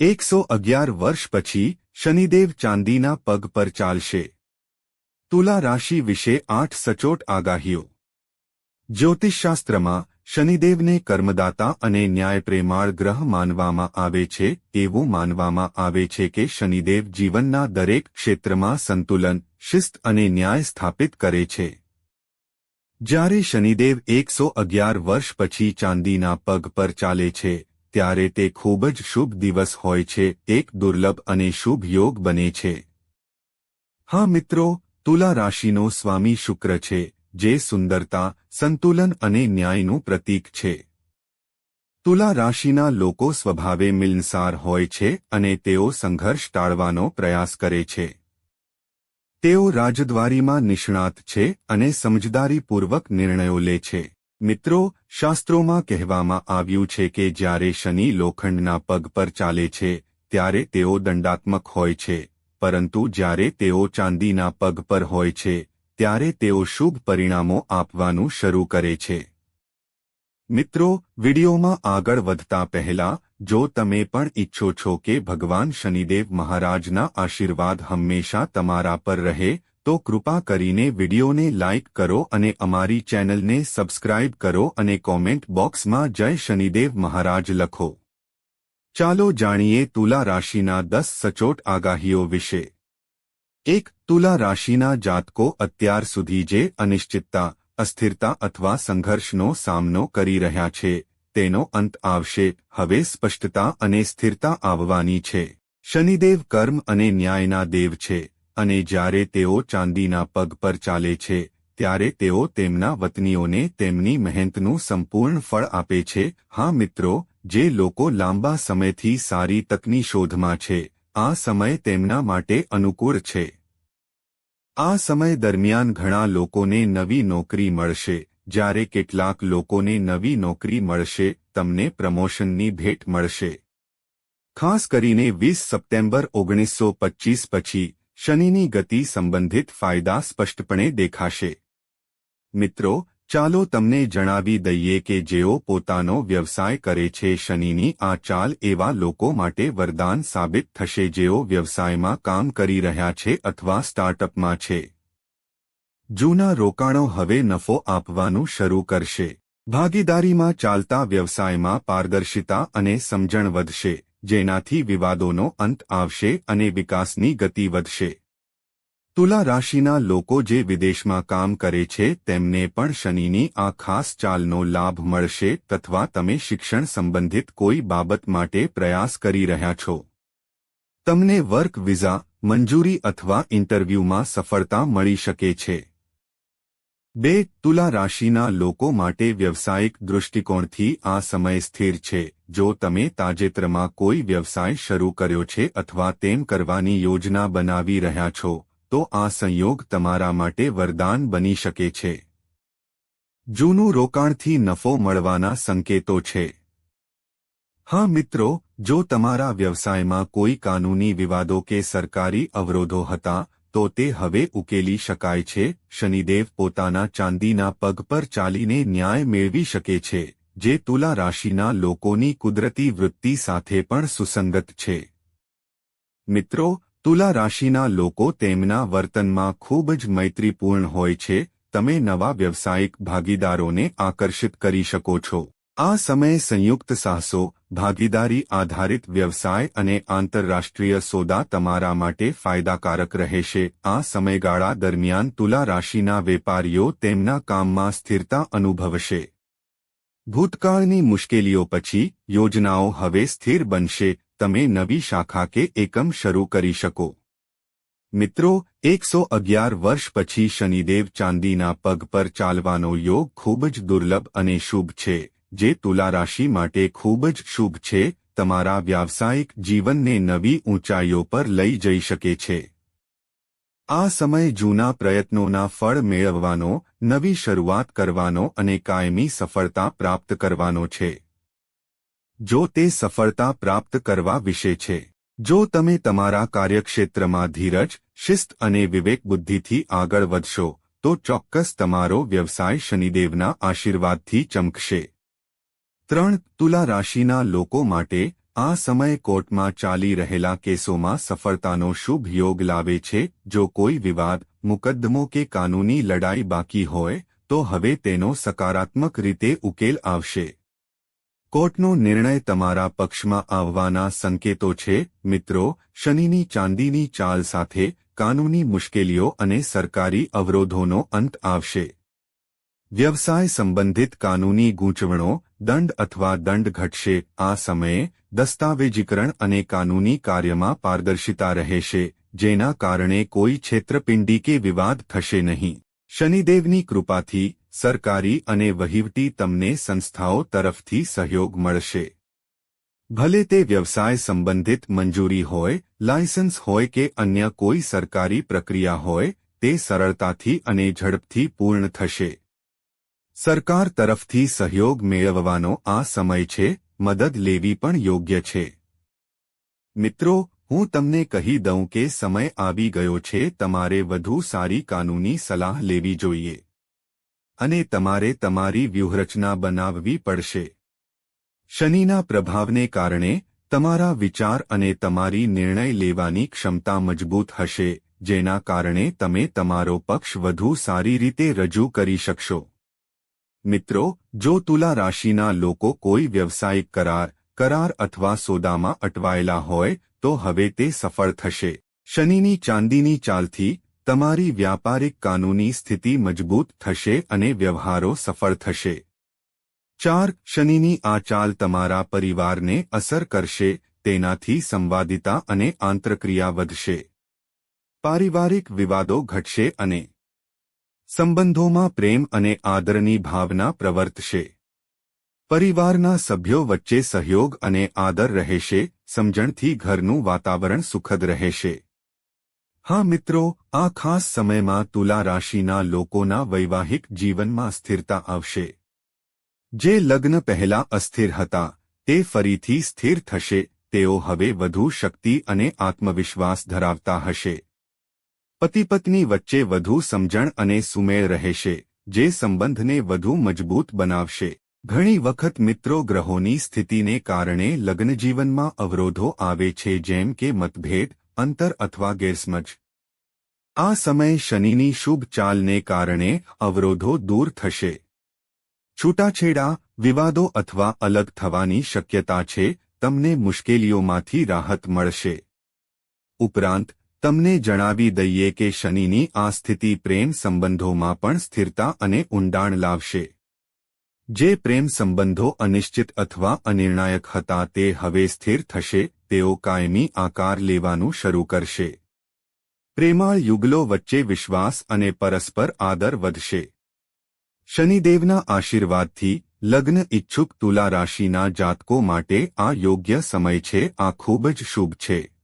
એકસો અગિયાર વર્ષ પછી, શનિદેવ ચાંદીના પગ પર ચાલશે. તુલા રાશિ વિશે આઠ સચોટ આગાહીઓ. જ્યોતિષશાસ્ત્રમાં, શનિદેવને કર્મદાતા અને ન્યાયપ્રેમાળ ગ્રહ માનવામાં આવે છે, એવું માનવામાં આવે છે કે શનિદેવ જીવનના દરેક ક્ષેત્રમાં સંતુલન, શિસ્ત અને ન્યાય સ્થાપિત કરે છે. જ્યારે શનિદેવ એકસો અગિયાર વર્ષ પછી ચાંદીના પગ પર ચાલે છે ત્યારે તે ખૂબ જ શુભ દિવસ હોય છે, એક દુર્લભ અને શુભ યોગ બને છે. હા મિત્રો, તુલા રાશિનો સ્વામી શુક્ર છે, જે સુંદરતા, સંતુલન અને ન્યાયનું પ્રતીક છે. તુલા રાશિના લોકો સ્વભાવે મિલનસાર હોય છે અને તેઓ સંઘર્ષ ટાળવાનો પ્રયાસ કરે છે. તેઓ રાજદ્વારીમાં નિષ્ણાત છે અને સમજદારીપૂર્વક નિર્ણયો લે છે. મિત્રો, શાસ્ત્રોમાં કહેવામાં આવ્યું છે કે જ્યારે શનિ લોખંડના પગ પર ચાલે છે, ત્યારે તેઓ દંડાત્મક હોય છે. પરંતુ જ્યારે તેઓ ચાંદીના પગ પર હોય છે, ત્યારે તેઓ શુભ પરિણામો આપવાનું શરૂ કરે છે. મિત્રો, વિડીયોમાં આગળ વધતા પહેલા, જો તમે પણ ઈચ્છો છો કે ભગવાન શનિદેવ મહારાજના આશીર્વાદ હંમેશા તમારા પર રહે તો કૃપા કરીને વિડીયોને લાઇક કરો અને અમારી ચેનલને સબસ્ક્રાઇબ કરો અને કોમેન્ટ બોક્સમાં જય શનિદેવ મહારાજ લખો. ચાલો જાણીએ તુલા રાશિના દસ સચોટ આગાહીઓ વિશે. એક, તુલા રાશિના જાતકો અત્યાર સુધી જે અનિશ્ચિતતા, અસ્થિરતા અથવા સંઘર્ષનો સામનો કરી રહ્યા છે, તેનો અંત આવશે, હવે સ્પષ્ટતા અને સ્થિરતા આવવાની છે. શનિદેવ કર્મ અને ન્યાયના દેવ છે. અને જ્યારે તેઓ ચાંદીના પગ પર ચાલે છે, ત્યારે તેઓ તેમના વતનીઓને તેમની મહેનતનું સંપૂર્ણ ફળ આપે છે. હા મિત્રો, જે લોકો લાંબા સમયથી સારી તકની શોધમાં છે, આ સમય તેમના માટે અનુકૂળ છે. આ સમય દરમિયાન ઘણા લોકોને નવી નોકરી મળશે. જ્યારે કેટલાક લોકોને નવી નોકરી મળશે, તમને પ્રમોશનની ભેટ મળશે. ખાસ કરીને વીસ સપ્ટેમ્બર ઓગણીસો પચ્ચીસ પછી શનિની ગતિ સંબંધિત ફાયદા સ્પષ્ટપણે દેખાશે. મિત્રો, ચાલો તમને જણાવી દઈએ કે જેઓ પોતાનો વ્યવસાય કરે છે, શનિની આ ચાલ એવા લોકો માટે વરદાન સાબિત થશે જેઓ વ્યવસાયમાં કામ કરી રહ્યા છે અથવા સ્ટાર્ટઅપમાં છે. જૂના રોકાણો હવે નફો આપવાનું શરૂ કરશે. ભાગીદારીમાં ચાલતા વ્યવસાયમાં પારદર્શિતા અને સમજણ વધશે. જેનાથી વિવાદોનો અંત આવશે અને વિકાસની ગતિ વધશે. તુલા રાશિના લોકો જે વિદેશમાં કામ કરે છે, તેમને પણ શનિની આ ખાસ ચાલનો લાભ મળશે તથા તમે શિક્ષણ સંબંધિત કોઈ બાબત માટે પ્રયાસ કરી રહ્યા છો. તમને વર્ક વિઝા, મંજૂરી અથવા ઇન્ટરવ્યૂમાં સફળતા મળી શકે છે. બે તુલા રાશિના લોકો માટે વ્યવસાયિક દૃષ્ટિકોણથી આ સમય સ્થિર છે. જો તમે તાજેતરમાં કોઈ વ્યવસાય શરૂ કર્યો છે અથવા તેમ કરવાની યોજના બનાવી રહ્યા છો, તો આ સંયોગ તમારા માટે વરદાન બની શકે છે. જૂનું રોકાણથી નફો મળવાના સંકેતો છે. હા મિત્રો, જો તમારા વ્યવસાયમાં કોઈ કાનૂની વિવાદો કે સરકારી અવરોધો હતા તો તે હવે ઉકેલી શકાય છે. શનિદેવ પોતાના ચાંદીના પગ પર ચાલીને ન્યાય મેળવી શકે છે, જે તુલા રાશિના લોકોની કુદરતી વૃત્તિ સાથે પણ સુસંગત છે. મિત્રો, તુલા રાશિના લોકો તેમના વર્તનમાં ખૂબ જ મૈત્રીપૂર્ણ હોય છે. તમે નવા વ્યવસાયિક ભાગીદારોને આકર્ષિત કરી શકો છો. આ સમયે સંયુક્ત સાહસો ભાગીદારી આધારિત વ્યવસાય અને આંતરરાષ્ટ્રીય સોદા તમારા માટે ફાયદાકારક રહેશે. આ સમયગાળા દરમિયાન તુલા રાશિના વેપારીઓ તેમના કામમાં સ્થિરતા અનુભવશે. ભૂતકાળની મુશ્કેલીઓ પછી યોજનાઓ હવે સ્થિર બનશે. તમે નવી શાખા કે એકમ શરૂ કરી શકો. મિત્રો, એકસો અગિયાર વર્ષ પછી શનિદેવ ચાંદીના પગ પર ચાલવાનો યોગ ખૂબ જ દુર્લભ અને શુભ છે. જે તુલા રાશિ માટે ખૂબ જ શુભ છે, તમારા વ્યાવસાયિક જીવનને નવી ઊંચાઈઓ પર લઈ જઈ શકે છે. આ સમય જૂના પ્રયત્નોના ફળ મેળવવાનો, નવી શરૂઆત કરવાનો અને કાયમી સફળતા પ્રાપ્ત કરવાનો છે. જો તે સફળતા પ્રાપ્ત કરવા વિશે છે. જો તમે તમારા કાર્યક્ષેત્રમાં ધીરજ, શિસ્ત અને વિવેક બુદ્ધિથી આગળ વધશો, તો ચોક્કસ તમારો વ્યવસાય શનિદેવના આશીર્વાદથી ચમકશે. ત્રણ તુલા રાશિના લોકો માટે આ સમય કોર્ટમાં ચાલી રહેલા કેસોમાં સફળતાનો શુભ યોગ લાવે છે. જો કોઈ વિવાદ, મુકદ્દમો કે કાનૂની લડાઈ બાકી હોય, તો હવે તેનો સકારાત્મક રીતે ઉકેલ આવશે. કોર્ટનો નિર્ણય તમારા પક્ષમાં આવવાના સંકેતો છે. મિત્રો, શનિની ચાંદીની ચાલ સાથે કાનૂની મુશ્કેલીઓ અને સરકારી અવરોધોનો અંત આવશે. વ્યવસાય સંબંધિત કાનૂની ગૂંચવણો દંડ અથવા દંડ ઘટશે, આ સમયે દસ્તાવેજીકરણ અને કાનૂની કાર્યમાં પારદર્શિતા રહેશે, જેના કારણે કોઈ છેતરપિંડી કે વિવાદ થશે નહીં. શનિદેવની કૃપાથી સરકારી અને વહીવટી તમને સંસ્થાઓ તરફથી સહયોગ મળશે. ભલે તે વ્યવસાય સંબંધિત મંજૂરી હોય, લાયસન્સ હોય કે અન્ય કોઈ સરકારી પ્રક્રિયા હોય, તે સરળતાથી અને ઝડપથી પૂર્ણ થશે. સરકાર તરફથી સહયોગ મેળવવાનો આ સમય છે, મદદ લેવી પણ યોગ્ય છે. મિત્રો, હું તમને કહી દઉં કે સમય આવી ગયો છે, તમારે વધુ સારી કાનૂની સલાહ લેવી જોઈએ. અને તમારે તમારી વ્યૂહરચના બનાવવી પડશે. શનિના પ્રભાવને કારણે, તમારા વિચાર અને તમારી નિર્ણય લેવાની ક્ષમતા મજબૂત હશે, જેના કારણે તમે તમારો પક્ષ વધુ સારી રીતે રજૂ કરી શકશો. મિત્રો, જો તુલા રાશિના લોકો કોઈ વ્યવસાયિક કરાર કરાર અથવા સોદામાં અટવાયેલા હોય, તો હવે તે સફળ થશે. શનિની ચાંદીની ચાલથી, તમારી વ્યાપારિક કાનૂની સ્થિતિ મજબૂત થશે અને વ્યવહારો સફળ થશે. ચાર, શનિની આ ચાલ તમારા પરિવારને અસર કરશે, તેનાથી સંવાદિતા અને આંતરક્રિયા વધશે. પારિવારિક વિવાદો ઘટશે અને સંબંધોમાં પ્રેમ અને આદરની ભાવના પ્રવર્તશે. પરિવારના સભ્યો વચ્ચે સહયોગ અને આદર રહેશે, સમજણથી ઘરનું વાતાવરણ સુખદ રહેશે. હા મિત્રો, આ ખાસ સમયમાં તુલા રાશિના લોકોના વૈવાહિક જીવનમાં સ્થિરતા આવશે. જે લગ્ન પહેલા અસ્થિર હતા, તે ફરીથી સ્થિર થશે, તેઓ હવે વધુ શક્તિ અને આત્મવિશ્વાસ ધરાવતા હશે. પતિ પત્ની વચ્ચે વધુ સમજણ અને સુમેળ રહેશે, જે સંબંધને વધુ મજબૂત બનાવશે. ઘણી વખત મિત્રો ગ્રહોની સ્થિતિને કારણે લગ્નજીવનમાં અવરોધો આવે છે જેમ કે મતભેદ, અંતર અથવા ગેરસમજ. આ સમય શનિની શુભ ચાલને કારણે અવરોધો દૂર થશે. છૂટાછેડા, વિવાદો અથવા અલગ થવાની શક્યતા છે, તમને મુશ્કેલીઓમાંથી રાહત મળશે. ઉપરાંત તમને જણાવી દઈએ કે શનિની આ સ્થિતિ પ્રેમ સંબંધોમાં પણ સ્થિરતા અને ઊંડાણ લાવશે. જે પ્રેમ સંબંધો અનિશ્ચિત અથવા અનિર્ણાયક હતા તે હવે સ્થિર થશે, તેઓ કાયમી આકાર લેવાનું શરૂ કરશે. પ્રેમાળ યુગલો વચ્ચે વિશ્વાસ અને પરસ્પર આદર વધશે. શનિદેવના આશીર્વાદથી લગ્ન ઇચ્છુક તુલા રાશિના જાતકો માટે આ યોગ્ય સમય છે, આ ખૂબ જ શુભ છે.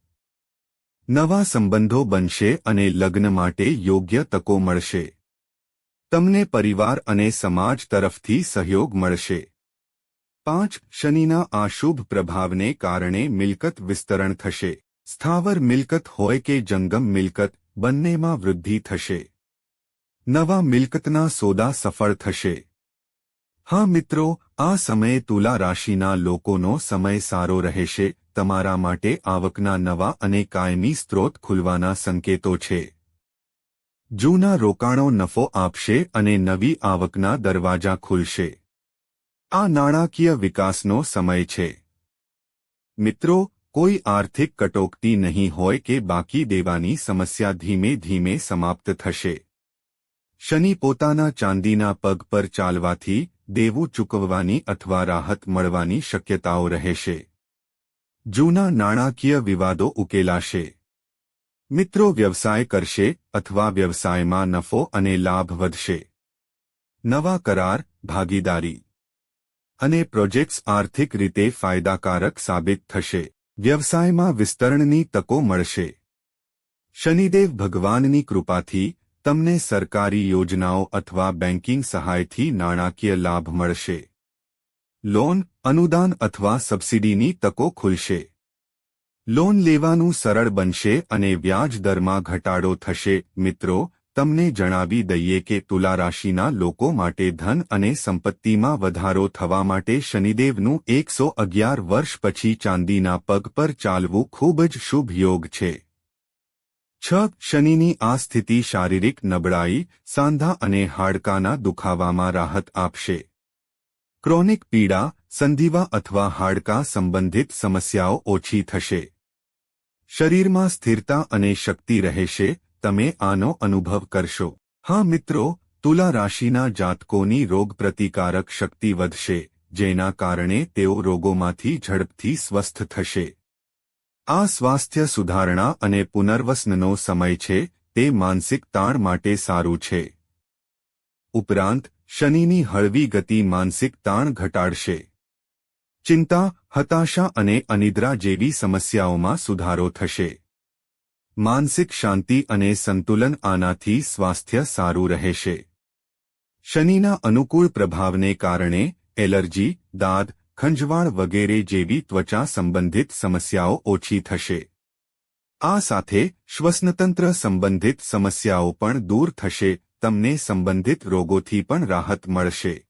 નવા સંબંધો બનશે અને લગ્ન માટે યોગ્ય તકો મળશે. તમને પરિવાર અને સમાજ તરફથી સહયોગ મળશે. પાંચ, શનિના આ શુભ પ્રભાવને કારણે મિલકત વિસ્તરણ થશે. સ્થાવર મિલકત હોય કે જંગમ મિલકત, બંનેમાં વૃદ્ધિ થશે. નવા મિલકતના સોદા સફળ થશે. હા મિત્રો આ સમયે તુલા રાશિના લોકોનો સમય સારો રહેશે, તમારા માટે આવકના નવા અને કાયમી સ્ત્રોત ખુલવાના સંકેતો છે. જૂના રોકાણો નફો આપશે અને નવી આવકના દરવાજા ખુલશે. આ નાણાકીય વિકાસનો સમય છે. મિત્રો, કોઈ આર્થિક કટોકટી નહીં હોય કે બાકી દેવાની સમસ્યા ધીમે ધીમે સમાપ્ત થશે. શનિ પોતાના ચાંદીના પગ પર ચાલવાથી દેવું ચૂકવવાની અથવા રાહત મળવાની શક્યતાઓ રહેશે. જૂના નાણાકીય વિવાદો ઉકેલાશે. મિત્રો વ્યવસાય કરશે અથવા વ્યવસાયમાં નફો અને લાભ વધશે. નવા કરાર, ભાગીદારી. અને પ્રોજેક્ટ્સ આર્થિક રીતે ફાયદાકારક સાબિત થશે. વ્યવસાયમાં વિસ્તરણની તકો મળશે. શનિદેવ ભગવાનની કૃપાથી તમને સરકારી યોજનાઓ અથવા બેન્કિંગ સહાયથી નાણાકીય લાભ મળશે. લોન, અનુદાન અથવા સબસિડીની તકો ખુલશે. લોન લેવાનું સરળ બનશે અને વ્યાજ દરમાં ઘટાડો થશે. મિત્રો, તમને જણાવી દઈએ કે તુલા રાશિના લોકો માટે ધન અને સંપત્તિમાં વધારો થવા માટે શનિદેવનું એકસો અગિયાર વર્ષ પછી ચાંદીના પગ પર ચાલવું ખૂબ જ શુભ યોગ છે. છ શનિની આ સ્થિતિ શારીરિક નબળાઈ, સાંધા અને હાડકાના દુખાવામાં રાહત આપશે. ક્રોનિક પીડા, સંધિવા અથવા હાડકા સંબંધિત સમસ્યાઓ ઓછી થશે. શરીરમાં સ્થિરતા અને શક્તિ રહેશે, તમે આનો અનુભવ કરશો. હા મિત્રો, તુલા રાશિના જાતકોની રોગપ્રતિકારક શક્તિ વધશે, જેના કારણે તેઓ રોગોમાંથી ઝડપથી સ્વસ્થ થશે. આ સ્વાસ્થ્ય સુધારણા અને પુનર્વસનનો સમય છે, તે માનસિક તાણ માટે સારું છે. ઉપરાંત, શનિની હળવી ગતિ માનસિક તાણ ઘટાડશે. ચિંતા, હતાશા અને અનિદ્રા જેવી સમસ્યાઓમાં સુધારો થશે. માનસિક શાંતિ અને સંતુલન આનાથી સ્વાસ્થ્ય સારું રહેશે. શનિના અનુકૂળ પ્રભાવને કારણે એલર્જી, દાદ ખંજવાળ વગેરે જેવી ત્વચા સંબંધિત સમસ્યાઓ ઓછી થશે. આ સાથે શ્વસનતંત્ર સંબંધિત સમસ્યાઓ પણ દૂર થશે, તમને સંબંધિત રોગોથી પણ રાહત મળશે.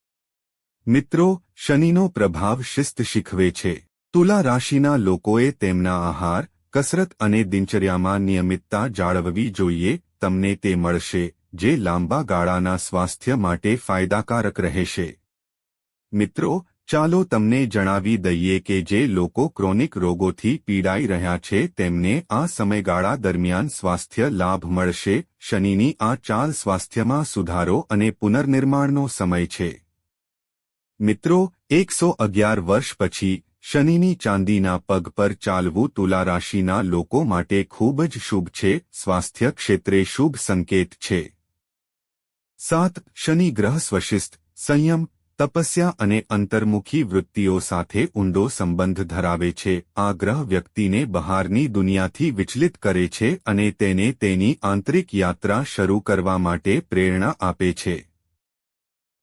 મિત્રો, શનિનો પ્રભાવ શિસ્ત શીખવે છે. તુલા રાશિના લોકોએ તેમના આહાર, કસરત અને દિનચર્યામાં નિયમિતતા જાળવવી જોઈએ, તમને તે મળશે, જે લાંબા ગાળાના સ્વાસ્થ્ય માટે ફાયદાકારક રહેશે. મિત્રો ચાલો તમને જણાવી દઈએ કે જે લોકો ક્રોનિક રોગોથી પીડાઈ રહ્યા છે, તેમને આ સમયગાળા દરમિયાન સ્વાસ્થ્ય લાભ મળશે. શનિની આ ચાલ સ્વાસ્થ્યમાં સુધારો અને પુનર્નિર્માણનો સમય છે. મિત્રો, એકસો અગિયાર વર્ષ પછી, શનિની ચાંદીના પગ પર ચાલવું તુલા રાશિના લોકો માટે ખૂબ જ શુભ છે. સ્વાસ્થ્ય ક્ષેત્રે શુભ સંકેત છે. સાત, શનિ ગ્રહ સ્વશિસ્ત સંયમ તપસ્યા અને અંતર્મુખી વૃત્તિઓ સાથે ઊંડો સંબંધ ધરાવે છે. આ ગ્રહ વ્યક્તિને બહારની દુનિયાથી વિચલિત કરે છે અને તેને તેની આંતરિક યાત્રા શરૂ કરવા માટે પ્રેરણા આપે છે.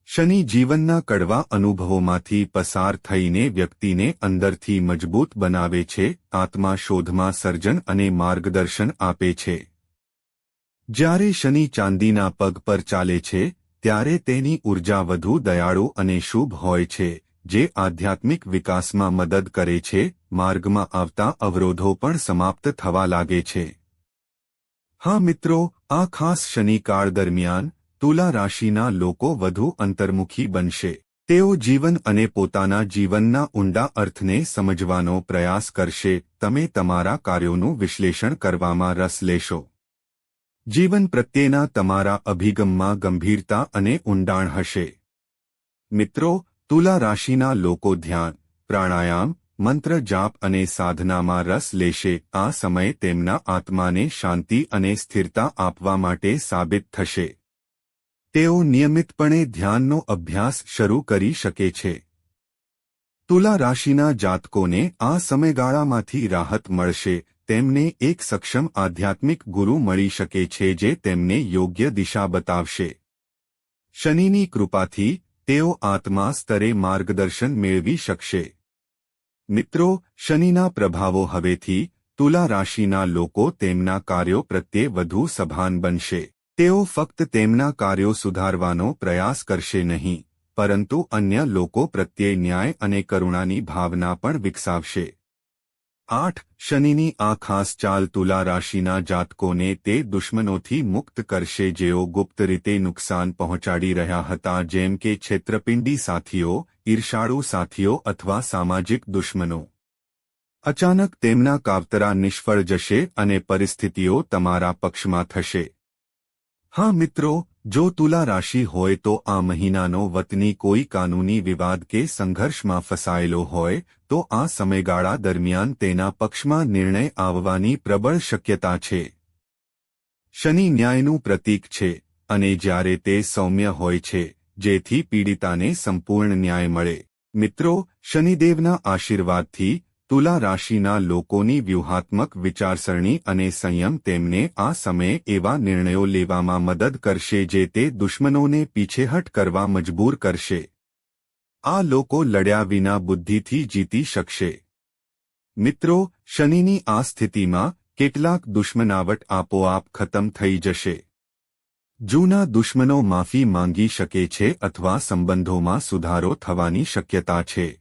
શનિ જીવનના કડવા અનુભવોમાંથી પસાર થઈને વ્યક્તિને અંદરથી મજબૂત બનાવે છે, આત્મા શોધમાં સર્જન અને માર્ગદર્શન આપે છે. જ્યારે શનિ ચાંદીના પગ પર ચાલે છે ત્યારે તેની ઊર્જા વધુ દયાળુ અને શુભ હોય છે, જે આધ્યાત્મિક વિકાસમાં મદદ કરે છે, માર્ગમાં આવતા અવરોધો પણ સમાપ્ત થવા લાગે છે. હા મિત્રો, આ ખાસ શનિકાળ દરમિયાન તુલા રાશિના લોકો વધુ અંતર્મુખી બનશે. તેઓ જીવન અને પોતાના જીવનના ઊંડા અર્થને સમજવાનો પ્રયાસ કરશે. તમે તમારા કાર્યોનું વિશ્લેષણ કરવામાં રસ લેશો. જીવન પ્રત્યેના તમારા અભિગમમાં ગંભીરતા અને ઊંડાણ હશે. મિત્રો, તુલા રાશિના લોકો ધ્યાન, પ્રાણાયામ, મંત્ર જાપ અને સાધનામાં રસ લેશે. આ સમય તેમના આત્માને શાંતિ અને સ્થિરતા આપવા માટે સાબિત થશે. તેઓ નિયમિતપણે ધ્યાનનો અભ્યાસ શરૂ કરી શકે છે. તુલા રાશિના જાતકોને આ સમયગાળામાંથી રાહત મળશે. તેમને એક સક્ષમ આધ્યાત્મિક ગુરુ મળી શકે છે જે તેમને યોગ્ય દિશા બતાવશે. શનિની કૃપાથી તેઓ આત્મા સ્તરે માર્ગદર્શન મેળવી શકશે. મિત્રો, શનિના પ્રભાવો હવેથી તુલા રાશિના લોકો તેમના કાર્યો પ્રત્યે વધુ સભાન બનશે. તેઓ ફક્ત તેમના કાર્યો સુધારવાનો પ્રયાસ કરશે નહીં, પરંતુ અન્ય લોકો પ્રત્યે ન્યાય અને કરુણાની ભાવના પણ વિકસાવશે. આઠ શનિની આ ખાસ ચાલ તુલા રાશિના જાતકોને તે દુશ્મનોથી મુક્ત કરશે જેઓ ગુપ્ત રીતે નુકસાન પહોંચાડી રહ્યા હતા, જેમ કે છેત્રપિંડી સાથીઓ, ઈર્ષાળુ સાથીઓ અથવા સામાજિક દુશ્મનો. અચાનક તેમના કાવતરા નિષ્ફળ જશે અને પરિસ્થિતિઓ તમારા પક્ષમાં થશે. હા મિત્રો જો તુલા રાશિ હોય તો આ મહિનાનો વતની કોઈ કાનૂની વિવાદ કે સંઘર્ષમાં ફસાયેલો હોય, તો આ સમયગાળા દરમિયાન તેના પક્ષમાં નિર્ણય આવવાની પ્રબળ શક્યતા છે. શનિ ન્યાયનું પ્રતીક છે, અને જ્યારે તે સૌમ્ય હોય છે, જેથી પીડિતાને સંપૂર્ણ ન્યાય મળે. મિત્રો, શનિદેવના આશીર્વાદથી તુલા રાશિના લોકોની વ્યૂહાત્મક વિચારસરણી અને સંયમ તેમને આ સમયે એવા નિર્ણયો લેવામાં મદદ કરશે જે તે દુશ્મનોને પીછેહટ કરવા મજબૂર કરશે. આ લોકો લડ્યા વિના બુદ્ધિથી જીતી શકશે. મિત્રો, શનિની આ સ્થિતિમાં કેટલાક દુશ્મનાવટ આપોઆપ ખતમ થઈ જશે. જૂના દુશ્મનો માફી માંગી શકે છે અથવા સંબંધોમાં સુધારો થવાની શક્યતા છે.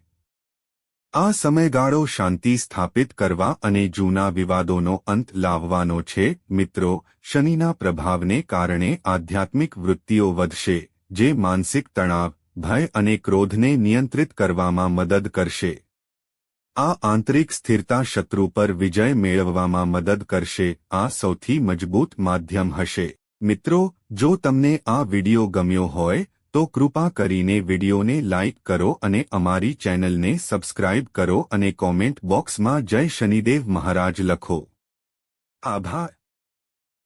આ સમયગાળો શાંતિ સ્થાપિત કરવા અને જૂના વિવાદોનો અંત લાવવાનો છે, મિત્રો. શનિના પ્રભાવને કારણે આધ્યાત્મિક વૃત્તિઓ વધશે, જે માનસિક તણાવ, ભય અને ક્રોધને નિયંત્રિત કરવામાં મદદ કરશે. આ આંતરિક સ્થિરતા શત્રુ પર વિજય મેળવવામાં મદદ કરશે, આ સૌથી મજબૂત માધ્યમ હશે. મિત્રો, જો તમને આ વિડિયો ગમ્યો હોય તો કૃપા કરીને વિડીયોને લાઇક કરો અને અમારી ચેનલને સબસ્ક્રાઇબ કરો અને કોમેન્ટ બોક્સમાં જય શનિદેવ મહારાજ લખો. આભાર.